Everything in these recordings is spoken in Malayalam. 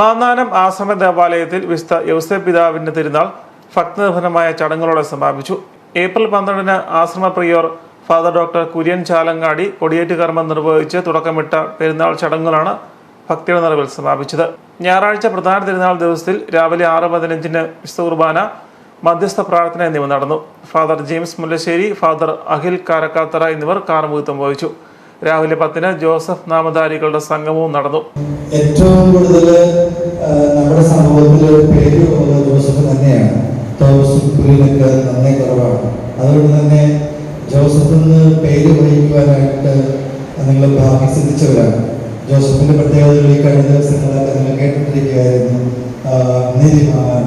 മാന്നാനം ആശ്രമ ദേവാലയത്തിൽ വിശുദ്ധ യൗസേ പിതാവിന്റെ തിരുനാൾ ഭക്തനിർഭരമായ ചടങ്ങുകളോടെ സമാപിച്ചു. ഏപ്രിൽ പന്ത്രണ്ടിന് ആശ്രമ prior father doctor Kurian Chalangadi കൊടിയേറ്റ് കർമ്മം നിർവഹിച്ച് തുടക്കമിട്ട പെരുന്നാൾ ചടങ്ങുകളാണ് ഭക്തിയുടെ നിറവിൽ സമാപിച്ചത്. ഞായറാഴ്ച പ്രധാന തിരുനാൾ ദിവസത്തിൽ രാവിലെ ആറ് പതിനഞ്ചിന് വിശുദ്ധ കുർബാന മധ്യസ്ഥ പ്രാർത്ഥന എന്നിവ നടന്നു. Father James Mullassery father Akhil Karakkathara എന്നിവർ കാർമുഖത്വം വഹിച്ചു. രാവിലെ പത്തിന് ജോസഫ് നാമധാരികളുടെ സംഗമവും നടന്നു. ഏറ്റവും കൂടുതൽ നമ്മുടെ സമൂഹത്തിൽ പേര് ജോസഫ് തന്നെയാണ്. ജോസഫ് നന്നേ കുറവാണ്. അതുകൊണ്ട് തന്നെ ജോസഫിന് പേര് വഹിക്കുവാനായിട്ട് നിങ്ങൾ ഭാഗ്യം സിദ്ധിച്ചവരാണ് ജോസഫിന്റെ പ്രത്യേകതകൾ ഈ കഴിഞ്ഞ ദിവസങ്ങളൊക്കെ നിങ്ങൾ കേട്ടിട്ടിരിക്കുകയായിരുന്നു. നീതിമാൻ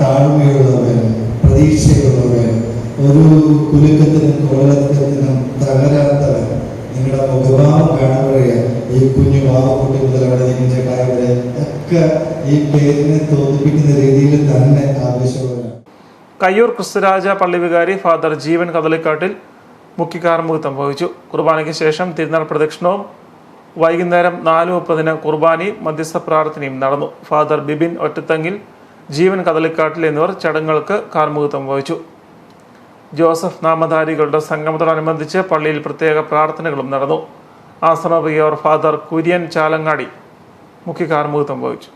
താഴ്മയുള്ളവൻ പ്രതീക്ഷയുള്ളവൻ ഒരു കുലുക്കത്തിനും കോളത്തിനും തകരാത്തവൻ കുഞ്ഞു പാവക്കുട്ടി മുതൽ അവിടെ ചേട്ടായ വരെ ഒക്കെ ഈ പേരിനെ തോന്നിപ്പിക്കുന്ന രീതിയിൽ തന്നെ ആവശ്യമുള്ളവരാണ് കയ്യൂർ ക്രിസ്തുരാജ പള്ളി വികാരി ഫാദർ ജീവൻ കദളിക്കാട്ടിൽ മുഖ്യ കാർമുഖത്വം വഹിച്ചു. കുർബാനയ്ക്ക് ശേഷം തിരുനാൾ പ്രദക്ഷിണവും വൈകുന്നേരം നാല് മുപ്പതിന് കുർബാനയും മധ്യസ്ഥ പ്രാർത്ഥനയും നടന്നു. ഫാദർ ബിബിൻ ഒറ്റത്തങ്ങിൽ ജീവൻ കദളിക്കാട്ടിൽ എന്നിവർ ചടങ്ങുകൾക്ക് കാർമുഖത്വം വഹിച്ചു. ജോസഫ് നാമധാരികളുടെ സംഗമത്തോടനുബന്ധിച്ച് പള്ളിയിൽ പ്രത്യേക പ്രാർത്ഥനകളും നടന്നു. ആശ്രമ ഫാദർ കുര്യൻ ചാലങ്ങാടി മുഖ്യ കാർമുഖത്വം വഹിച്ചു.